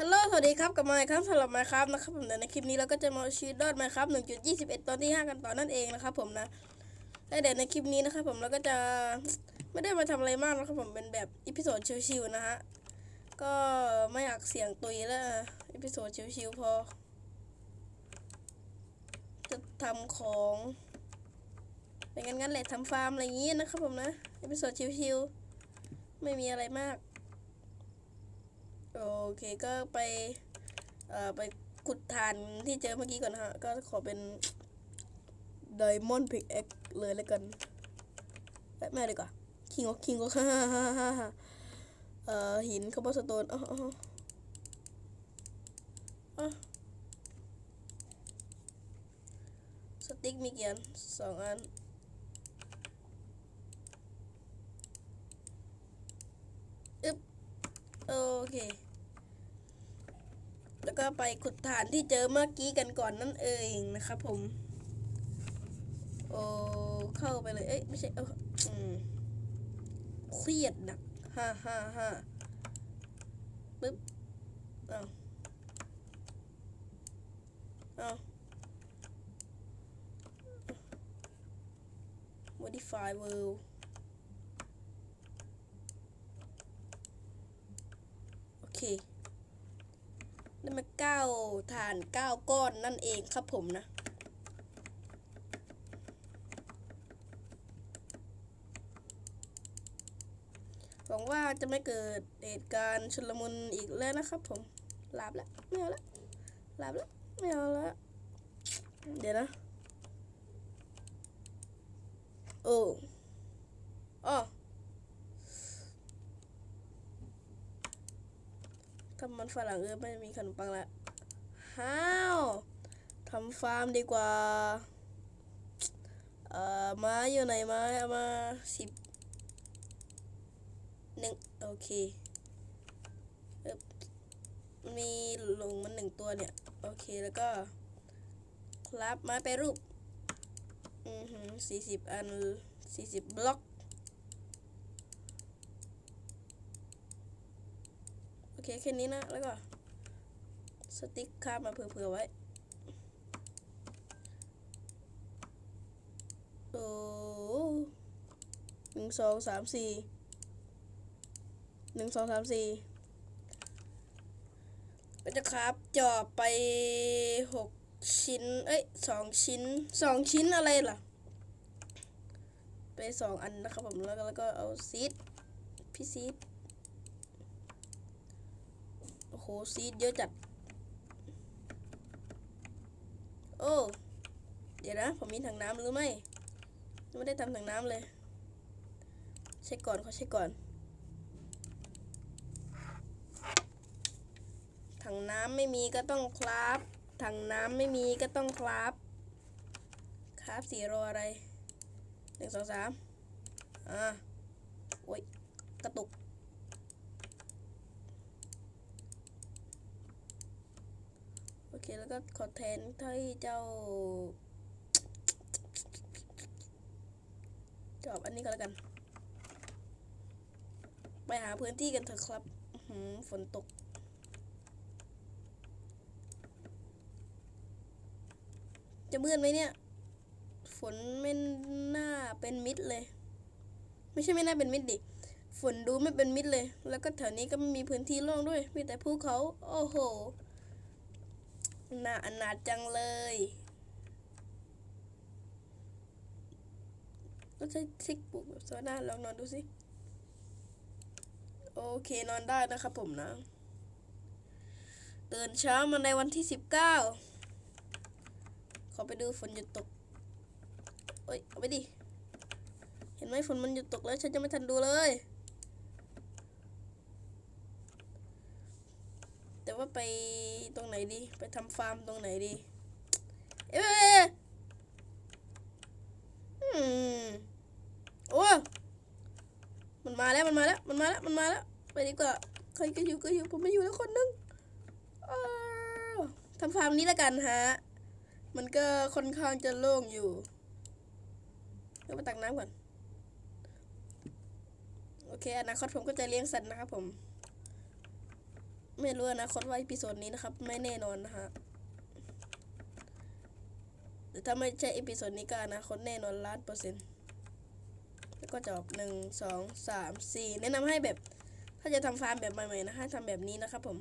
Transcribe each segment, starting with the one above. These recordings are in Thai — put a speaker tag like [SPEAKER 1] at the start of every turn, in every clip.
[SPEAKER 1] ฮัลโหล สวัสดีครับกลับมาอีกครั้งสำหรับไมครับนะครับผมในคลิปนี้เราก็จะมาเอาชีวิตรอดไมครับ1.21ตอนที่5กันต่อนั่นเองนะครับผมนะ และเดี๋ยวในคลิปนี้นะครับผมเราก็จะไม่ได้มาทำอะไรมากนะครับผมเป็นแบบอีพิโซดชิวๆนะฮะ ก็ไม่อยากเสียงตุยแล้วอีพิโซดชิวๆพอ จะทำของเป็นงั้นงั้นๆแหละทำฟาร์มอะไรอย่างงี้นะครับผมนะอีพิโซดชิวๆไม่มีอะไรมาก โอเคก็ไปเอ่อไปขุดฐานที่เจอเมื่อกี้ก่อนฮะ ก็ขอเป็น Diamond Pickaxe เลยแล้วกันเอ้ยไม่เอาดีกว่าคิงก็คิงก็ฮ่าฮ่าฮ่าฮ่าเอ่อหินคาร์บอนสโตนอ๋ออ๋ออ๋อสติ๊กมีกี่อันสองอันอึ๊บโอเค แล้วก็ไปขุดฐานที่เจอเมื่อกี้กันก่อนนั่นเองนะครับผม โอ้เข้าไปเลย เอ้ยไม่ใช่เอออืมเครียดหนักฮ่าฮ่าฮ่าปึ๊บเอาเอา modify world โอเค มาเก้าฐานเก้าก้อนนั่นเองครับผมนะ หวังว่าจะไม่เกิดเหตุการณ์ชุลมุนอีกแล้วนะครับผมหลับแล้วไม่เอาแล้วหลับแล้วไม่เอาแล้วเดี๋ยวนะ โอ้อ้อ ทำมันฝรั่งเออไม่มีขนมปังละฮ้าวทำฟาร์มดีกว่า เอ่อไม้อยู่ไหนไม้เอามาสิบหนึ่งโอเคเอิบมีลงมันหนึ่งตัวเนี่ย โอเคแล้วก็ ครับไม้ไปรูป อือหือสี่สิบอันสี่สิบบล็อก โอ เคแค่นี้นะ แล้วก็ สติ๊กคาบมาเผื่อๆไว้ โอ้หนึ่งสองสามสี่หนึ่งสองสามสี่ก็จะคราบจอบไปหกชิ้น เอ้ยสองชิ้นสองชิ้นอะไรล่ะ ไปสองอันนะครับผมแล้วก็แล้วก็เอาซีดพี่ซีด โอ้โหซีดเยอะจัด โอ้ เดี๋ยวนะ ผมมีถังน้ำหรือไม่ ไม่ได้ทำถังน้ำเลย เช็คก่อนเขาเช็คก่อน ถังน้ำไม่มีก็ต้องคราฟถังน้ำไม่มีก็ต้องคราฟคราฟสีรออะไรหนึ่งสองสามอ่าโอ้ยกระตุก โอ เคแล้วก็ขอแทนที่เจ้าจอบอันนี้ก็แล้วกัน ไปหาพื้นที่กันเถอะครับอื้อหือฝนตกจะมืดไหมเนี่ย ฝนไม่น่าเป็นมิดเลย ไม่ใช่ไม่น่าเป็นมิดดิ ฝนดูไม่เป็นมิดเลย แล้วก็แถวนี้ก็ไม่มีพื้นที่โล่งด้วย มีแต่ภูเขา โอ้โห น่าอนาจังเลย ก็ใช้ซิกปลูกแบบโซน่าลองนอนดูสิ โอเคนอนได้นะครับผมนะ ตื่นเช้ามาในวันที่สิบเก้าขอไปดูฝนหยุดตก เอ้ย เอาไปดิ เห็นไหมฝนมันหยุดตกแล้ว ฉันจะไม่ทันดูเลย แต่ว่าไปตรงไหนดี ไปทำฟาร์มตรงไหนดี เอ๊ะอืมโอ้มันมาแล้วมันมาแล้วมันมาแล้วมันมาแล้วไปดีกว่าใครก็อยู่ก็อยู่ผมไม่อยู่แล้วคนนึงอ้าวทำฟาร์มนี้แล้วกันฮะ มันก็ค่อนข้างจะโล่งอยู่เดี๋ยวมาตักน้ำก่อน โอเคอนาคตผมก็จะเลี้ยงสัตว์นะครับผม ไม่รู้อนะคตว่าอีพิโซดนี้นะครับ ไม่แน่นอนนะฮะแต่ถ้าไม่ใช่อีพิโซดนี้ก็อนาคตแน่นอนล้านเปอร์เซ็นต์แล้วก็จะออกหนึ่งสองสามสี่แนะนำให้แบบ ถ้าจะทำฟาร์มแบบใหม่ๆนะให้ทำแบบนี้นะครับผม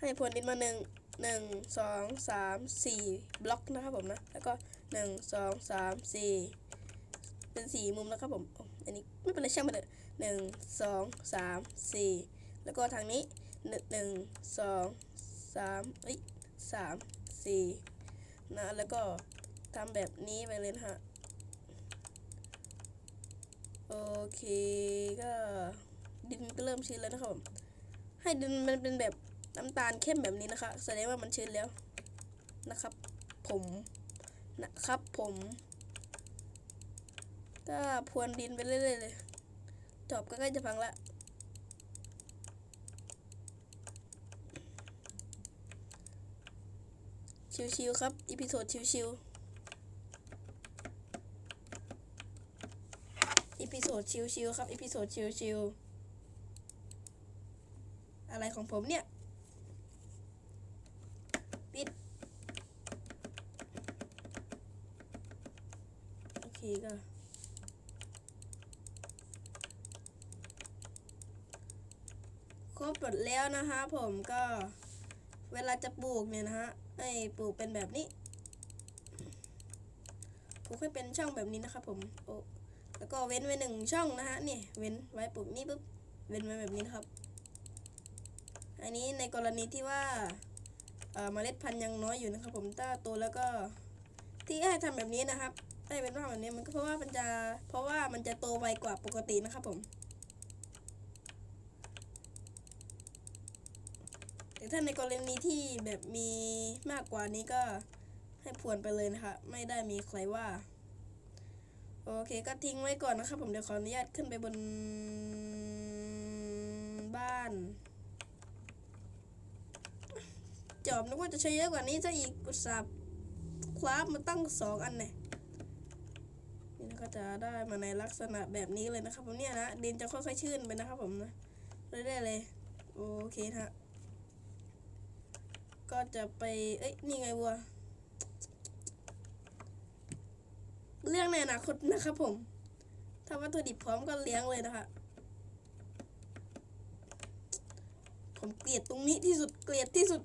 [SPEAKER 1] ให้พรวนดินมาหนึ่งหนึ่งสองสามสี่บล็อกนะครับผมนะ แล้วก็หนึ่งสองสามสี่เป็นสี่มุมนะครับผม อันนี้ไม่เป็นไรช่างมันเถอะหนึ่งสองสามสี่แล้วก็ทางนี้ หนึ่งหนึ่งสองสามเอ้ยสามสี่นะแล้วก็ทำแบบนี้ไปเลยนะฮะ โอเคก็ดินก็เริ่มชื้นแล้วนะครับผมให้ดินมันเป็นแบบน้ำตาลเข้มแบบนี้นะคะ แสดงว่ามันชื้นแล้วนะครับ ผมนะครับผมก็พรวนดินไปเรื่อยๆเลยจอบก็ใกล้จะพังละ ชิวๆครับอีพิโซดชิวๆอีพิโซดชิวๆครับอีพิโซดชิวๆอะไรของผมเนี่ยปิดโอเคก็ครบหมดแล้วนะคะผมก็เวลาจะปลูกเนี่ยนะฮะ ไอ้ปลูกเป็นแบบนี้ปลูกให้เป็นช่องแบบนี้นะครับผมโอ้แล้วก็เว้นไว้หนึ่งช่องนะฮะนี่เว้นไว้ปลูกนี่ปุ๊บเว้นไว้แบบนี้นะครับ อันนี้ในกรณีที่ว่าเมล็ดพันธุ์ยังน้อยอยู่นะครับ ผมถ้าโตแล้วก็ที่ให้ทำแบบนี้นะครับให้เป็นว่าแบบนี้มันก็เพราะว่ามันจะเพราะว่ามันจะโตไวกว่าปกตินะครับผม แต่ถ้าในกรณีที่แบบมีมากกว่านี้ก็ให้พรวนไปเลยนะคะ ไม่ได้มีใครว่า โอเคก็ทิ้งไว้ก่อนนะครับ ผมเดี๋ยวขออนุญาตขึ้นไปบนบ้าน จอบนึกว่าจะใช้เยอะกว่านี้ซะอีกอุตส่าห์คว้ามาตั้งสองอันเนี่ยนี่ก็จะได้มาในลักษณะแบบนี้เลยนะครับผมเนี่ยนะดินจะค่อยๆ ชื้นไปนะครับผมนะเรื่อยๆเลย โอเคนะฮะ ก็จะไป เอ้ย นี่ไงวัว เรื่องในอนาคตนะครับผม ถ้าวัตถุดิบพร้อมก็เลี้ยงเลยนะคะ ผมเกลียดตรงนี้ที่สุด เกลียดที่สุด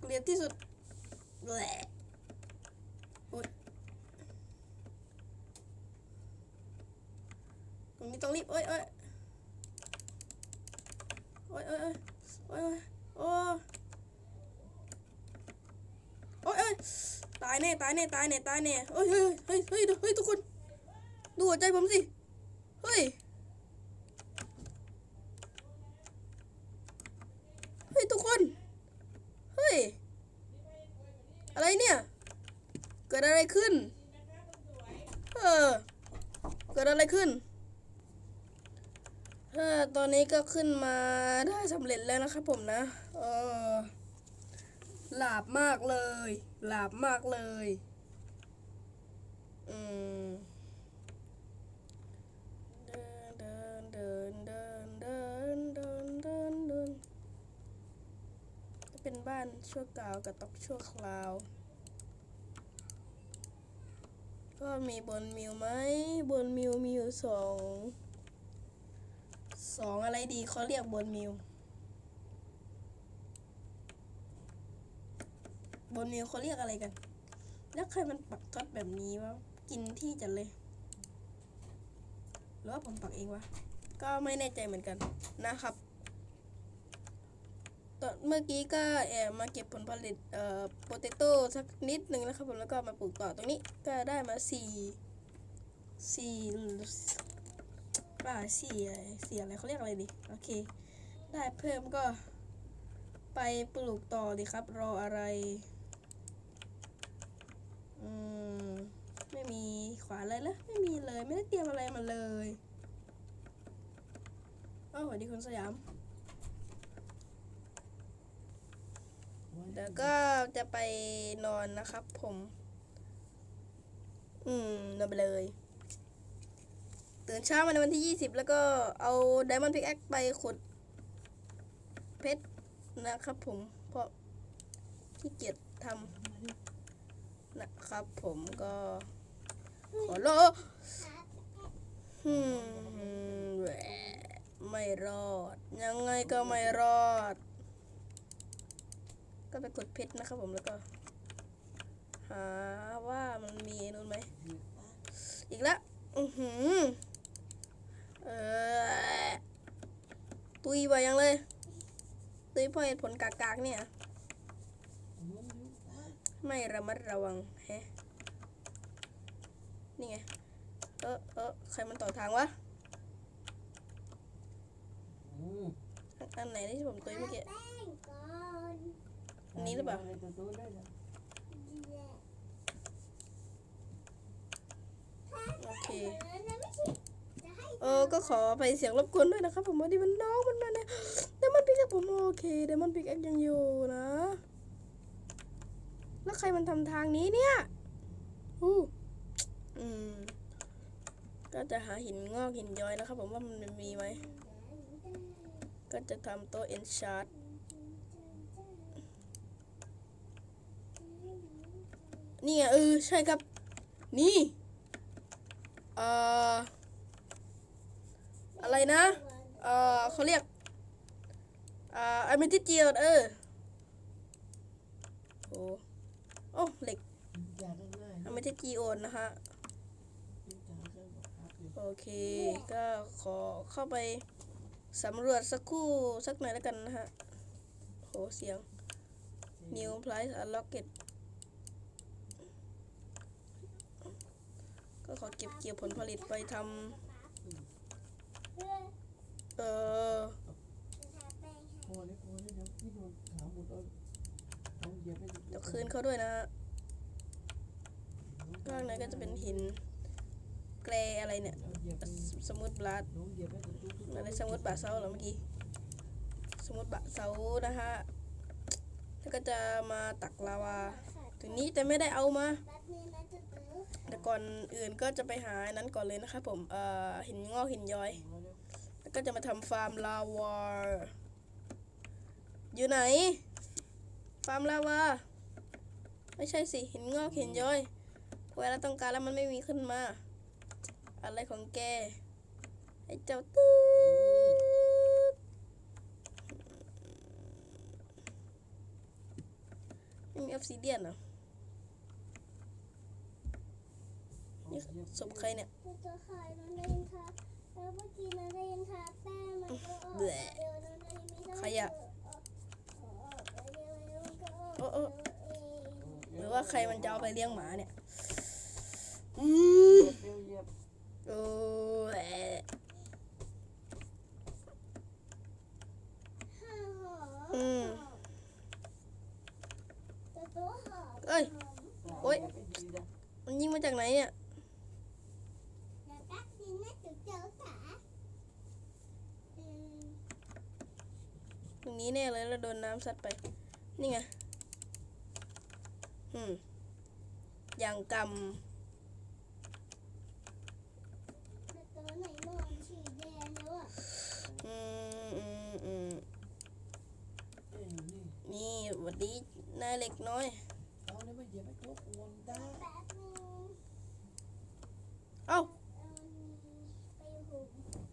[SPEAKER 1] เกลียดที่สุดแหละโอ๊ยตรงนี้ต้องรีบโอ๊ยโอ๊ยโอ๊ยโอ๊ย อ๊ยโอ้ยโอ้ยโอ้ยตายแน่ตายแน่ตายแน่ตายแน่เฮ้ยเฮ้ยเฮ้ยเฮ้ยเฮ้ยทุกคน ดูหัวใจผมสิ เฮ้ย เฮ้ยทุกคน เฮ้ย อะไรเนี่ย เกิดอะไรขึ้น เออ เกิดอะไรขึ้น ตอนนี้ก็ขึ้นมาได้สำเร็จแล้วนะครับผมนะ เออหลาบมากเลย หลาบมากเลย อืมเดินเดินเดินเดินเดินเดินเดินเดินเป็นบ้านชั่วคราวกับตอกชั่วคราว ก็มีบนมิวไหมบนมิวมีอยู่สอง สองอะไรดีเขาเรียกบนมิวบนมิวเขาเรียกอะไรกัน แล้วใครมันปักท็อตแบบนี้วะ กินที่จัดเลย หรือว่าผมปักเองวะ ก็ไม่แน่ใจเหมือนกันนะครับตอนเมื่อกี้ก็แอบมาเก็บผลผลิตเอ่อโปเตโต้สักนิดหนึ่งนะครับผมแล้วก็มาปลูกต่อตรงนี้ก็ได้มาสี่สี่ อ่าสี่สี่อะไรเขาเรียกอะไรดีโอเค ได้เพิ่มก็ ไปปลูกต่อดีครับรออะไรอืมไม่มีขวานเลยละไม่มีเลยไม่ได้เตรียมอะไรมาเลยอ้าวสวัสดีคุณสยามเดี๋ยวก็จะไปนอนนะครับผม อืมนอนไปเลย ตื่นเช้ามาในวันที่ 20 แล้วก็เอาไดมอนด์พิกแอคไปขุดเพชรนะครับผม เพราะขี้เกียจทำนะครับผมก็ ขอโลฮึมแหวะไม่รอด ยังไงก็ไม่รอด ก็ไปกดเพชรนะครับผมแล้วก็ หาว่ามันมีนู่นไหม อีกแล้วอือหืออ ตุยไปยังเลย ตุยเพราะเหตุผลกากๆเนี่ย ไม่ระมัดระวังแฮะ นี่ไง เออเออใครมันต่อทางวะ
[SPEAKER 2] อืม
[SPEAKER 1] อันอันไหนที่ผมตุยเมื่อกี้
[SPEAKER 3] อัน
[SPEAKER 1] นี้หรือเปล่า โอเค เออก็ขอไปเสียงรบกวนด้วยนะครับ ผมว่าที่มันน้องมันมาเนี่ยเดมอนพิกแอคผมโอเคเดมอนพิกแอคยังอยู่นะ แล้วใครมันทำทางนี้เนี่ยอู้อืมก็จะหาหินงอกหินย้อยนะครับ ผมว่ามันมีไหมก็จะทำโต๊ะเอ็นชาร์ดนี่ไงเออใช่ครับ นี่ เอ่อ อะไรนะเอ่อเขาเรียกอ่าอเมทิเจียเออโอ้โอ้เหล็ก
[SPEAKER 2] อยากไอ
[SPEAKER 1] เมทิจีโอนนะฮะโอเค ก็ขอเข้าไปสำรวจสักคู่สักหน่อยแล้วกันนะฮะโหเสียง New Price Unlocked ก็ขอเก็บเกี่ยวผลผลิตไปทำ เออ
[SPEAKER 2] พอเลยพอเลยเดี๋ยวพี่โดนขาหมดเอาเอาเหยียบไป
[SPEAKER 1] เดี๋ยวคืนเขาด้วยนะฮะข้างในก็จะเป็นหินแกรอะไรเนี่ย
[SPEAKER 2] เอาเหยียบไป
[SPEAKER 1] สมุดบลัด
[SPEAKER 2] น้องเหยียบไปตัวตัวตัว
[SPEAKER 1] อะไรสมุดบะเซาเหรอเมื่อกี้ สมุดบะเซานะฮะ แล้วก็จะมาตักลาวาถึงนี้แต่ไม่ได้เอามา
[SPEAKER 3] แป๊บนึงนะจะตื้อ
[SPEAKER 1] แต่ก่อนอื่นก็จะไปหาอันนั้นก่อนเลยนะครับผม เอ่อหินงอกหินย้อย
[SPEAKER 2] มาเร็ว
[SPEAKER 1] แล้ว ก็จะมาทำฟาร์มลาวาอยู่ไหน ฟาร์มลาวาไม่ใช่สิหินงอกหินย้อยเวลาต้องการแล้วมันไม่มีขึ้นมา อะไรของแกไอ้เจ้าตื้อไม่มีออฟซิเดียนเหรอนี่
[SPEAKER 2] เหยียบ
[SPEAKER 1] ศพใครเนี่ย
[SPEAKER 3] จะจะขายน้องได้ยังคะแล้วเมื่อกี้น้องได้ยังคะแป้งมันก็ออกเดี๋ยวน้องได้ไม่ต้อง
[SPEAKER 1] ใครอะ
[SPEAKER 3] ออกไปเร็วๆก็ออก
[SPEAKER 1] โอ้โอ้
[SPEAKER 3] เอง
[SPEAKER 1] หรือว่าใครมันจะเอาไปเลี้ยงหมาเนี่ย อืม
[SPEAKER 2] เหยียบเร็วเหยียบ
[SPEAKER 1] โอ้แหละ
[SPEAKER 3] ห้าหอ
[SPEAKER 1] อืม
[SPEAKER 3] จะตัวหอม
[SPEAKER 1] เอ้ย
[SPEAKER 3] หอม
[SPEAKER 1] โอ๊ย
[SPEAKER 2] เหบไปดีนะ
[SPEAKER 1] มันยิงมาจากไหนเนี่ย
[SPEAKER 3] แล้วก็กินนะจุ๊เจ้าจ๋าอืม
[SPEAKER 1] ต รงนี้แน่เลยแล้วโดนน้ำซัดไป นี่ไงอืมอย่างก
[SPEAKER 3] แต่ตัวไหนมองสีแดงแล้วอะำ
[SPEAKER 1] อืมอืมอืม
[SPEAKER 2] เอ้ยนี่
[SPEAKER 1] นี่หวัดดีนายเหล็กน้อย
[SPEAKER 2] เอาเลยมาเหยียบไปตัวกวนได้
[SPEAKER 3] แป๊บนึง
[SPEAKER 1] เอ้า
[SPEAKER 3] เอาอันนี้ไปหุง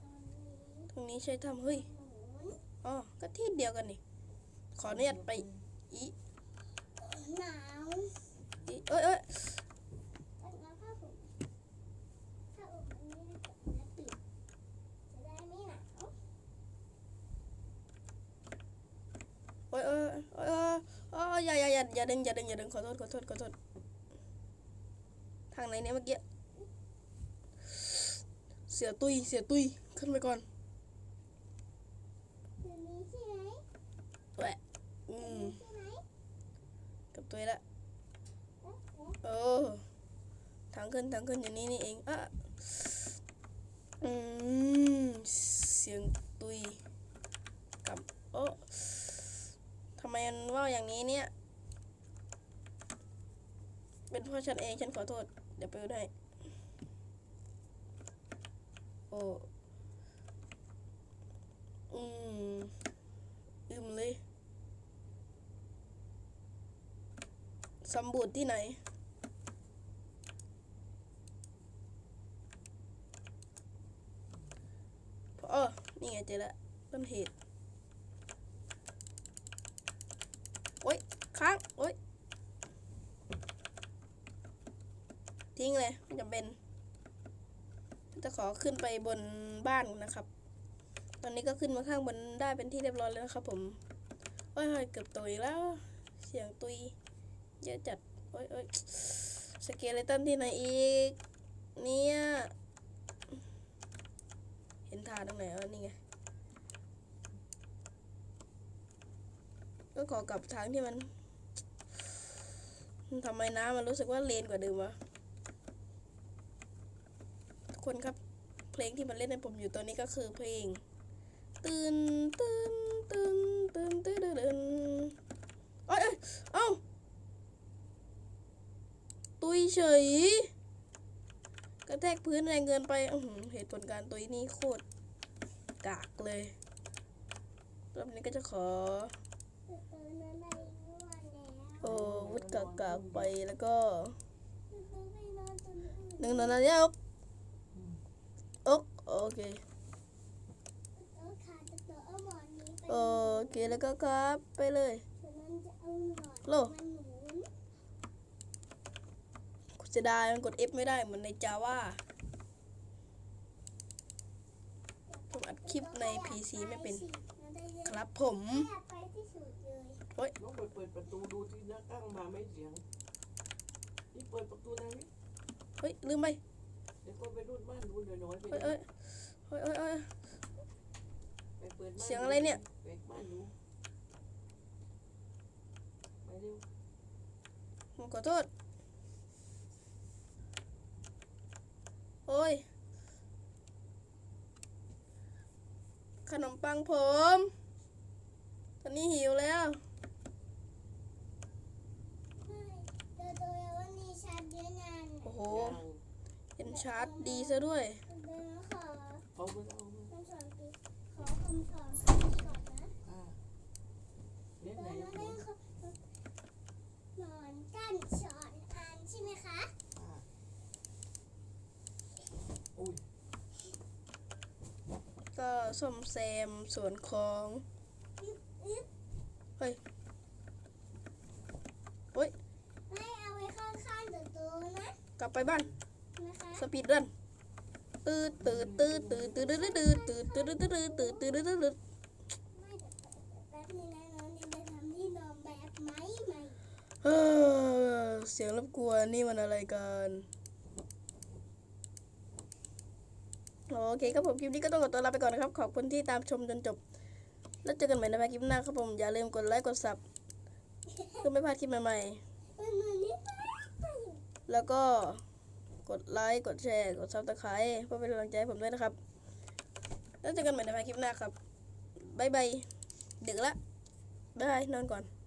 [SPEAKER 3] เอาอันนี้
[SPEAKER 1] ตรงนี้ใช้ทำเฮ้ย
[SPEAKER 3] หมุน
[SPEAKER 1] อ๋อ ก็ที่เดียวกันนี่ ขออนุญาตไปอี
[SPEAKER 3] หนาว
[SPEAKER 1] อีเอ้ยเอ้ย
[SPEAKER 3] เอาน้ำผ้าห่มถ้าอบอันนี้จะนะปิดจะได้ไม่หนาว
[SPEAKER 1] โอ้ยเอ้ยเอ้ยเอ้ยเอ้ยอย่าอย่าอย่าอย่าดึงอย่าดึงอย่าดึงขอโทษขอโทษขอโทษทางไหนเนี่ยเมื่อกี้ เสียตุยเสียตุยขึ้นไปก่อน
[SPEAKER 3] เดี๋ยวนี้ ใช่ไหม
[SPEAKER 1] แหวะอืม
[SPEAKER 3] ใช่ไหม
[SPEAKER 1] กับตุยละ
[SPEAKER 3] เอ๊ะเอ๊ะ
[SPEAKER 1] เออทางขึ้นทางขึ้นอยู่นี่นี่เองอะอืมเสียงตุยกับโอ้ทำไมมันว่าอย่างนี้เนี่ย เป็นเพราะฉันเองฉันขอโทษ เดี๋ยวไปดูให้อืม อึมเลยสำบูดที่ไหน เออ นี่ไงเจอละต้นเหตุ โอ๊ย ค้าง โอ๊ย ทิ้งเลยไม่จำเป็น จะขอขึ้นไปบนบ้านนะครับ ตอนนี้ก็ขึ้นมาข้างบนได้เป็นที่เรียบร้อยแล้วนะครับผมโอ้ยเกือบตุยแล้ว เสียงตุยเยอะจัดโอ้ยโอ้ยสเกเลตันที่ไหนอีก เนี่ย เห็นทาตรงไหนวะนี่ไง ก็ขอกลับทางที่มันทำไมน้ำมันรู้สึกว่าเลนกว่าเดิมวะทุกคนครับ เพลงที่มันเล่นในผมอยู่ตอนนี้ก็คือเพลง ตื่นตื่นตื่นตื่นตื่นตื่นเอ้ยเอ้าตุยเฉยกระแทกพื้นแรงเกินไปเหตุผลการตุยนี่โคตรกากเลยรอบนี้ก็จะขอโอ้วุดกากากๆไปแล้วก็
[SPEAKER 3] นอนตรงอื่น
[SPEAKER 1] หนึ่งนอนนี้อกอกโอเค
[SPEAKER 3] เออขาจะเตอะเอาหมอนนี้ไป
[SPEAKER 1] โอเคแล้วก็ครับไปเลย
[SPEAKER 3] ฉะนั้นจะเอาหมอน
[SPEAKER 1] โล
[SPEAKER 3] มันหมุน
[SPEAKER 1] จะได้มันกด F ไม่ได้เหมือนในจาว่าผมอัดคลิปใน PC ไม่เป็น
[SPEAKER 3] เราได้เยอะ
[SPEAKER 1] ครับผม
[SPEAKER 3] แอบไปที่สุดเลย
[SPEAKER 2] ลองไปเปิดประตูดูที่หน้าตั้งมาไม่เสียงนี่เปิดประตูทางนี้
[SPEAKER 1] เฮ้ยลืมไป
[SPEAKER 2] เดี๋ยวก็ไปรูดบ้านดูหน่อยๆไป
[SPEAKER 1] เฮ้ยเฮ้ยเฮ้ยเฮ้ยเฮ้ย
[SPEAKER 2] ไปเปิดบ้าน
[SPEAKER 1] เสียงอะไรเนี่ย
[SPEAKER 2] เปิดบ้านดูไปเร็ว
[SPEAKER 1] ผมขอโทษ โอ้ย ขนมปังผม ตอนนี้หิวแล้ว
[SPEAKER 3] เจอตัวแล้วว่ามีชาร์จเยอะนาน
[SPEAKER 1] โอ้โห
[SPEAKER 2] ยัง
[SPEAKER 1] เห็นชาร์จดีซะด้วย
[SPEAKER 3] เดินขอ
[SPEAKER 2] เอาไปเอาไป
[SPEAKER 3] คำสอนปีขอคำสอนปีก่อนนะ
[SPEAKER 2] อ่าเล่ น
[SPEAKER 3] เดิ
[SPEAKER 2] ไหน
[SPEAKER 3] น
[SPEAKER 2] อะ
[SPEAKER 3] มาเล่นเขานอนกั้นสอนอ่านใช่ไหมคะ
[SPEAKER 2] อ่าอุ้ย
[SPEAKER 1] ก็ซ่อมแซมส่วนของ
[SPEAKER 3] อึ๊บอึ๊บ
[SPEAKER 1] เฮ้ย
[SPEAKER 3] ไม่เอาไว้ข้างๆตัวโตนะ
[SPEAKER 1] กลับไปบ้าน
[SPEAKER 3] นะคะ
[SPEAKER 1] สปีดรันตืดตืดตืดตืดตืดตืดตืดตืดตืดตืดตืดตืดตืดตืดตืด
[SPEAKER 3] ไม่แต่แป๊บนึงนะน้องจะทำที่นอนแบบไหมไหม
[SPEAKER 1] เสียงรบกวนนี่มันอะไรกันโอเคครับผมคลิปนี้ก็ต้องขอตัวลาไปก่อนนะครับ ขอบคุณที่ตามชมจนจบ แล้วเจอกันใหม่ในคลิปหน้าครับผม อย่าลืมกดไลค์กดซับเพื่อไม่พลาดคลิปใหม่ๆ แล้วก็กดไลค์กดแชร์ กดซับสไครต์เพื่อเป็นกำลังใจให้ผมด้วยนะครับ แล้วเจอกันใหม่ในคลิปหน้าครับ บ๊ายบาย ดึกละบายนอนก่อน